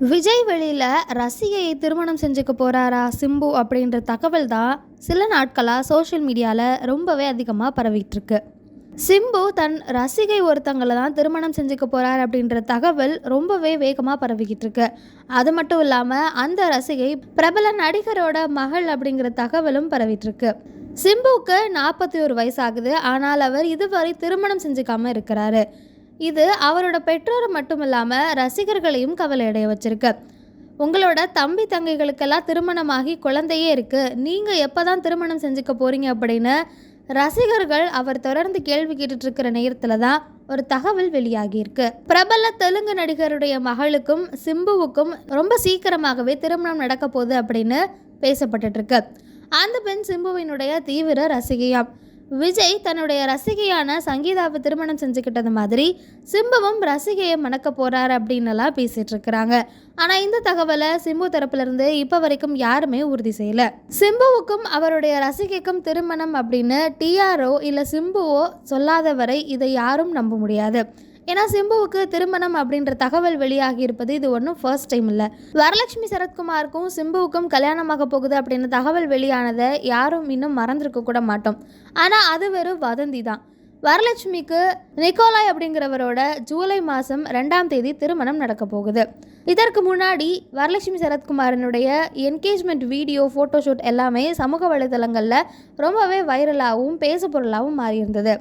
விஜய் வெளியில் ரசிகையை திருமணம் செஞ்சுக்க போகிறாரா சிம்பு அப்படின்ற தகவல் தான் சில நாட்களாக சோஷியல் மீடியாவில் ரொம்பவே அதிகமாக பரவிட்டுருக்கு சிம்பு தன் ரசிகை ஒருத்தங்களை தான் திருமணம் செஞ்சுக்க போகிறார் அப்படின்ற தகவல் ரொம்பவே வேகமாக பரவிக்கிட்டு இருக்கு. அது மட்டும் இல்லாமல் அந்த ரசிகை பிரபல நடிகரோட மகள் அப்படிங்கிற தகவலும் பரவிட்டுருக்கு சிம்புவுக்கு நாற்பத்தி ஒரு வயசாகுது ஆனால் அவர் இதுவரை திருமணம் செஞ்சுக்காமல் இருக்கிறாரு. இது அவரோட பெற்றோரை மட்டும் இல்லாமல் ரசிகர்களையும் கவலையடைய வச்சிருக்கு. உங்களோட தம்பி தங்கைகளுக்கெல்லாம் திருமணமாகி குழந்தையே இருக்குது நீங்கள் எப்போ தான் திருமணம் செஞ்சுக்க போகிறீங்க அப்படின்னு ரசிகர்கள் அவர் தொடர்ந்து கேள்வி கேட்டுட்டு இருக்கிற நேரத்தில் தான் ஒரு தகவல் வெளியாகியிருக்கு பிரபல தெலுங்கு நடிகருடைய மகளுக்கும் சிம்புவுக்கும் ரொம்ப சீக்கிரமாகவே திருமணம் நடக்க போகுது அப்படின்னு பேசப்பட்டுட்டு இருக்கு அந்த பெண் சிம்புவினுடைய தீவிர ரசிகையாம். விஜய் தன்னுடைய ரசிகையான சங்கீதாவை திருமணம் செஞ்சுக்கிட்டது மாதிரி சிம்புவும் ரசிகையை மணக்க போறாரு அப்படின்னுலாம் பேசிட்டு இருக்கிறாங்க. ஆனா இந்த தகவலை சிம்பு தரப்புலேருந்து இப்போ வரைக்கும் யாருமே உறுதி செய்யல. சிம்புவுக்கும் அவருடைய ரசிகைக்கும் திருமணம் அப்படின்னு டிஆர்ஓ இல்லை சிம்புவோ சொல்லாத வரை இதை யாரும் நம்ப முடியாது. ஏன்னா சிம்புவுக்கு திருமணம் அப்படின்ற தகவல் வெளியாகி இருப்பது இது ஒன்றும் ஃபர்ஸ்ட் டைம் இல்லை. வரலட்சுமி சரத்குமாருக்கும் சிம்புவுக்கும் கல்யாணமாக போகுது அப்படின்னு தகவல் வெளியானதை யாரும் இன்னும் மறந்துருக்க கூட மாட்டோம். ஆனால் அது வெறும் வதந்தி தான். வரலட்சுமிக்கு நிக்கோலாய் அப்படிங்கிறவரோட ஜூலை மாதம் ரெண்டாம் தேதி திருமணம் நடக்க போகுது. இதற்கு முன்னாடி வரலட்சுமி சரத்குமாரனுடைய என்கேஜ்மெண்ட் வீடியோ ஃபோட்டோஷூட் எல்லாமே சமூக வலைதளங்களில் ரொம்பவே வைரலாகவும் பேசு பொருளாகவும் மாறியிருந்தது.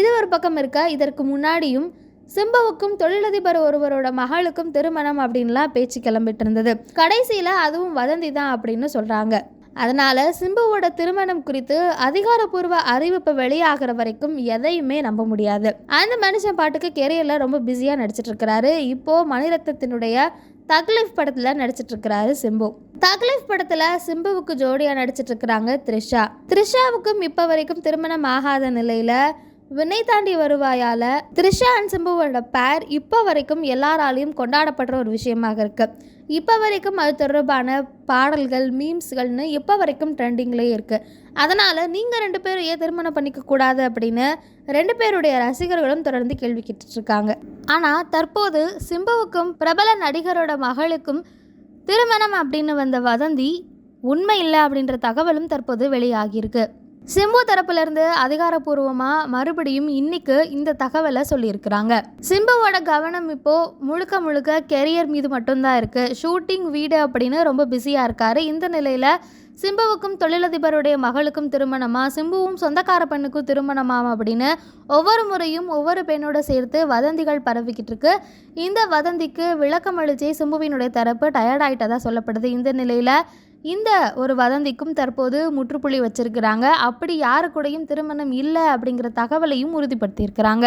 இது ஒரு பக்கம் இருக்க இதற்கு முன்னாடியும் சிம்புவுக்கும் தொழிலதிபர் ஒருவரோட மகளுக்கும் திருமணம் அப்படின்லாம் பேச்சு கிளம்பிட்டு இருந்தது கடைசியில் அதுவும் வதந்தி தான் அப்படின்னு சொல்கிறாங்க அதனால் சிம்புவோட திருமணம் குறித்து அதிகாரப்பூர்வ அறிவிப்பு வெளியாகிற வரைக்கும் எதையுமே நம்ப முடியாது. அந்த மனுஷன் பாட்டுக்கு கெரியரில் ரொம்ப பிஸியாக நடிச்சிட்டு இருக்கிறாரு இப்போது மணிரத்னத்தினுடைய தக்லீஃப் படத்தில் நடிச்சிட்டு இருக்கிறாரு சிம்பு. தக்லீஃப் படத்தில் சிம்புவுக்கு ஜோடியாக நடிச்சிட்டு இருக்கிறாங்க த்ரிஷா. த்ரிஷாவுக்கும் இப்போ வரைக்கும் திருமணம் ஆகாத நிலையில் வினை தாண்டி வருவாயால் த்ரிஷா அண்ட் சிம்புவோட பேர் இப்போ வரைக்கும் எல்லாராலையும் கொண்டாடப்படுற ஒரு விஷயமாக இருக்கு. இப்போ வரைக்கும் அது தொடர்பான பாடல்கள் மீம்ஸ்கள்னு இப்போ வரைக்கும் ட்ரெண்டிங்லேயே இருக்குது அதனால் நீங்கள் ரெண்டு பேரும் ஏன் திருமணம் பண்ணிக்க கூடாது அப்படின்னு ரெண்டு பேருடைய ரசிகர்களும் தொடர்ந்து கேள்வி கேட்டுட்ருக்காங்க. ஆனால் தற்போது சிம்புவுக்கும் பிரபல நடிகரோட மகளுக்கும் திருமணம் அப்படின்னு வந்த வதந்தி உண்மை இல்லை அப்படின்ற தகவலும் தற்போது வெளியாகியிருக்கு. சிம்பு தரப்புலேருந்து அதிகாரப்பூர்வமாக மறுபடியும் இன்னைக்கு இந்த தகவலை சொல்லியிருக்கிறாங்க. சிம்புவோட கவனம் இப்போ முழுக்க முழுக்க கெரியர் மீது மட்டும்தான் இருக்குது ஷூட்டிங் வீடு அப்படின்னு ரொம்ப பிஸியாக இருக்காரு. இந்த நிலையில் சிம்புவுக்கும் தொழிலதிபருடைய மகளுக்கும் திருமணமா சிம்புவும் சொந்தக்கார பெண்ணுக்கும் திருமணமாம் அப்படின்னு ஒவ்வொரு முறையும் ஒவ்வொரு பெண்ணோட சேர்த்து வதந்திகள் பரவிக்கிட்டு இருக்கு. இந்த வதந்திக்கு விளக்கமளிச்சே சிம்புவினுடைய தரப்பு டயர்டாயிட்டதாக சொல்லப்படுது. இந்த நிலையில் இந்த ஒரு வதந்திக்கும் தற்போது முற்றுப்புள்ளி வச்சிருக்கிறாங்க. அப்படி யாரு கூடயும் திருமணம் இல்லை அப்படிங்கிற தகவலையும் உறுதிப்படுத்தியிருக்கிறாங்க.